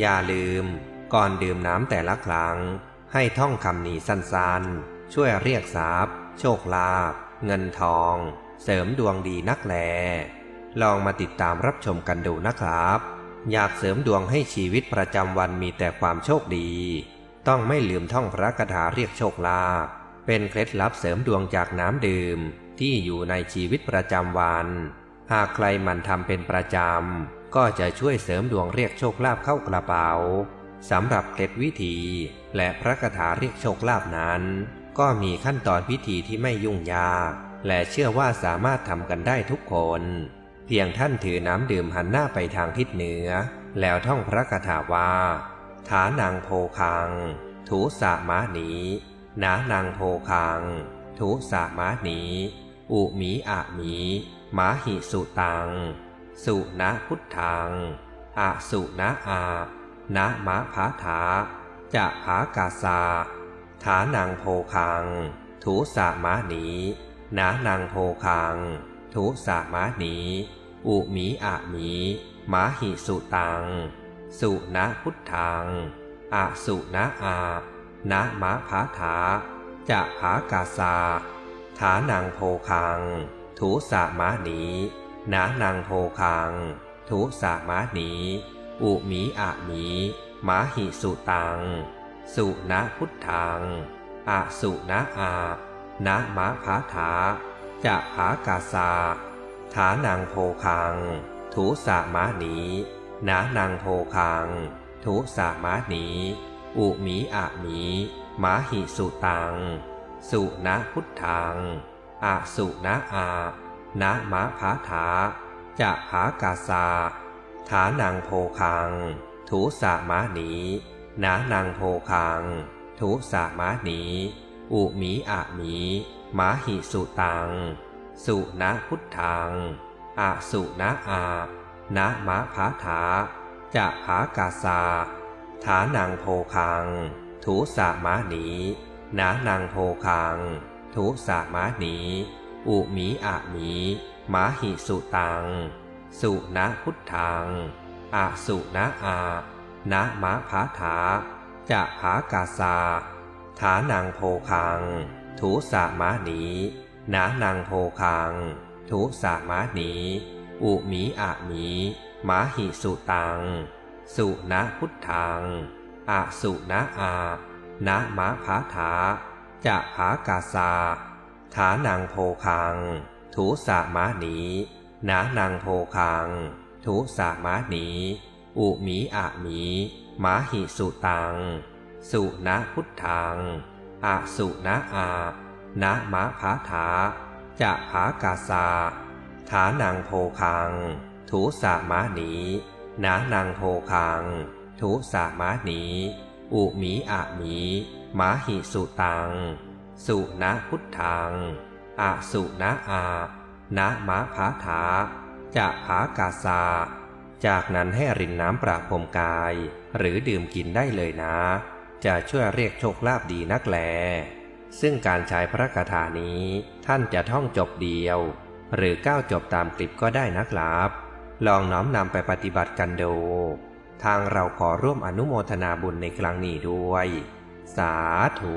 อย่าลืม ก่อนดื่มน้ำแต่ละครั้ง ให้ท่องคำนี้สั้นๆ ช่วยเรียกทรัพย์ โชคลาภเงินทอง เสริมดวงดีนักแล ลองมาติดตามรับชมกันดูนะครับ อยากเสริมดวงให้ชีวิตประจำวันมีแต่ความโชคดี ต้องไม่ลืมท่องพระคาถาเรียกโชคลาภเป็นเคล็ดลับเสริมดวงจากน้ำดื่มที่อยู่ในชีวิตประจำวัน หากใครมันทำเป็นประจำ ก็จะช่วยเสริมดวงเรียกโชคลาภเข้ากระเป๋าสำหรับเคล็ดวิธี และพระคาถาเรียกโชคลาภนั้น ก็มีขั้นตอนพิธีที่ไม่ยุ่งยาก และเชื่อว่าสามารถทำกันได้ทุกคน เพียงท่านถือน้ำดื่มหันหน้าไปทางทิศเหนือ แล้วท่องพระคาถาว่าฐานังโพคัง ถูสะมานีนานังโพคัง ถูสะมานีอุมีอะมีมาหิสุตัง สุนะพุทธังอะสุนะอานะมะภาถาจะภากาสาฐานังโพคังถูสะมานีนานังโพคังถูสะมานีอุมีอะมีมาหิสุตัง สุนะพุทธังอะสุนะอานะมะภาถาจะภากาสาฐานังโพคังถูสะมานี นานังโพคังถูสะมานี อุมีอะมีมาหิสุตัง สุนะพุทธังอะสุนะอานะมะภาถา จะภากาสาฐานังโพคังถูสะมานีนานังโพคังถูสะมานีอุมีอะมีมาหิสุตัง สุนะพุทธังอะสุนะอา นะมะภาถา จะภากาสาฐานังโพคัง ถูสะมานีนานังโพคัง ถูสะมานีอุมีอะมีมาหิสุตัง สุนะพุทธังอะสุนะอานะมะภาถา จะภากาสาฐานังโพคัง ถูสะมานีนานังโพคัง ถูสะมานี อุมีอะมีมาหิสุตัง สุนะพุทธังอะสุนะอานะมะภาถาจะภากาสาฐานังโพคังถูสะมานีนานังโพคังถูสะมานีอุมีอะมีมาหิสุตัง สุนะพุทธังอะสุนะอานะมะภาถาจะภากาสา ฐานังโพคัง ถูสะมานีนานังโพคัง ถูสะมานีอุมีอะมีมาหิสุตัง สุนะพุทธังอะสุนะอานะมะภาถาจะภากาสาฐานังโพคัง ถูสะมานีนานังโพคัง ถูสะมานีอุมีอะมีมาหิสุตัง สุนะพุทธังอะสุนะอานะมะภาถาจะภากาสาจากนั้นให้รินน้ำประพรมกาย หรือดื่มกินได้เลยนะ จะช่วยเรียกโชคลาภดีนักแล ซึ่งการใช้พระคาถานี้ท่านจะท่องจบเดียว หรือก้าวจบตามคลิปก็ได้นะครับลองน้อมนำไปปฏิบัติกันดูทางเราขอร่วมอนุโมทนาบุญในครั้งนี้ด้วย สาธุ